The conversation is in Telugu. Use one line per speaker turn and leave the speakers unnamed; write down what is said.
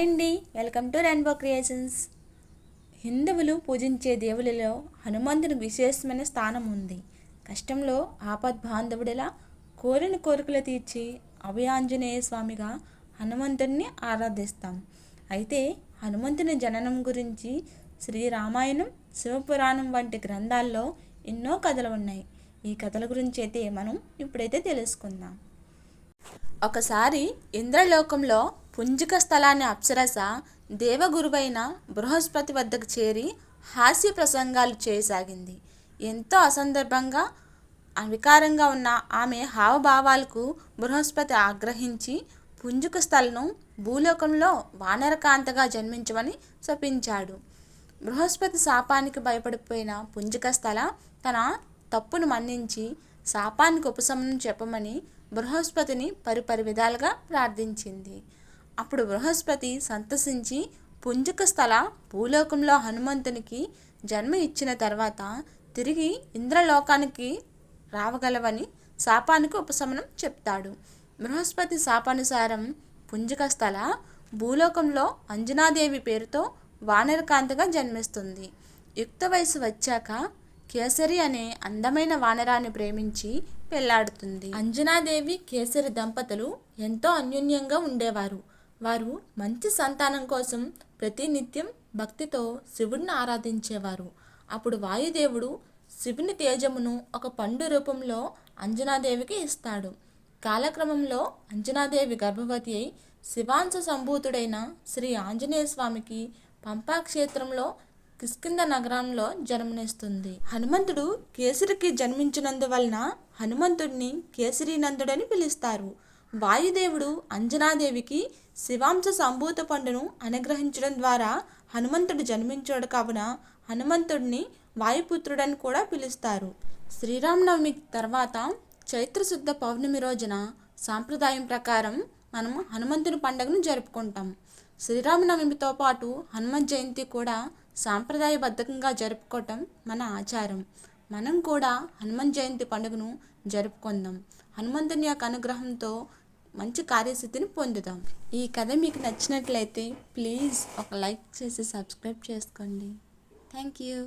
హాయ్ అండి. వెల్కమ్ టు రెయిన్బో క్రియేషన్స్ హిందువులు పూజించే దేవులలో హనుమంతుని విశేషమైన స్థానం ఉంది. కష్టంలో ఆపద్ బాంధవుడిలా కోరిన కోరికలు తీర్చి అభయాంజనేయ స్వామిగా హనుమంతుడిని ఆరాధిస్తాం. అయితే హనుమంతుని జననం గురించి శ్రీరామాయణం శివపురాణం వంటి గ్రంథాల్లో ఎన్నో కథలు ఉన్నాయి. ఈ కథల గురించి అయితే మనం ఇప్పుడైతే తెలుసుకుందాం. ఒకసారి ఇంద్రలోకంలో పుంజిక స్థలాన్ని అప్సరస దేవగురువైన బృహస్పతి వద్దకు చేరి హాస్య ప్రసంగాలు చేయసాగింది. ఎంతో అసందర్భంగా వికారంగా ఉన్న ఆమె హావభావాలకు బృహస్పతి ఆగ్రహించి పుంజుక స్థలను భూలోకంలో వానరకాంతగా జన్మించమని శపించాడు. బృహస్పతి శాపానికి భయపడిపోయిన పుంజిక స్థల తన తప్పును మన్నించి శాపానికి ఉపశమనం చెప్పమని బృహస్పతిని పరిపరి విధాలుగా ప్రార్థించింది. అప్పుడు బృహస్పతి సంతసించి పుంజక స్థల భూలోకంలో హనుమంతునికి జన్మ ఇచ్చిన తర్వాత తిరిగి ఇంద్రలోకానికి రావగలవని శాపానికి ఉపశమనం చెప్తాడు. బృహస్పతి శాపానుసారం పుంజక స్థల భూలోకంలో అంజనాదేవి పేరుతో వానరకాంతగా జన్మిస్తుంది. యుక్త వయసు వచ్చాక కేసరి అనే అందమైన వానరాన్ని ప్రేమించి పెళ్ళాడుతుంది. అంజనాదేవి కేసరి దంపతులు ఎంతో అన్యోన్యంగా ఉండేవారు. వారు మంచి సంతానం కోసం ప్రతినిత్యం భక్తితో శివుడిని ఆరాధించేవారు. అప్పుడు వాయుదేవుడు శివుని తేజమును ఒక పండు రూపంలో అంజనాదేవికి ఇస్తాడు. కాలక్రమంలో అంజనాదేవి గర్భవతి అయి శివాంశ సంభూతుడైన శ్రీ ఆంజనేయ స్వామికి పంపాక్షేత్రంలో కిష్కింద నగరంలో జన్మనిస్తుంది. హనుమంతుడు కేసరికి జన్మించినందువలన హనుమంతుడిని కేసరీనందుడని పిలుస్తారు. వాయుదేవుడు అంజనాదేవికి శివాంశ సంభూత పండును అనుగ్రహించడం ద్వారా హనుమంతుడు జన్మించాడు కావున హనుమంతుడిని వాయుపుత్రుడని కూడా పిలుస్తారు. శ్రీరామనవమి తర్వాత చైత్రశుద్ధ పౌర్ణమి రోజున సాంప్రదాయం ప్రకారం మనం హనుమంతుని పండుగను జరుపుకుంటాం. శ్రీరామనవమితో పాటు హనుమత్ జయంతి కూడా సాంప్రదాయబద్ధంగా జరుపుకోవటం మన ఆచారం. మనం కూడా హనుమన్ జయంతి పండుగను జరుపుకుందాం. హనుమంతుని యొక్క అనుగ్రహంతో మంచి కార్యసిద్ధిని పొందుదాం. ఈ కథ మీకు నచ్చినట్లయితే ప్లీజ్ ఒక లైక్ చేసి సబ్స్క్రైబ్ చేసుకోండి. Thank you.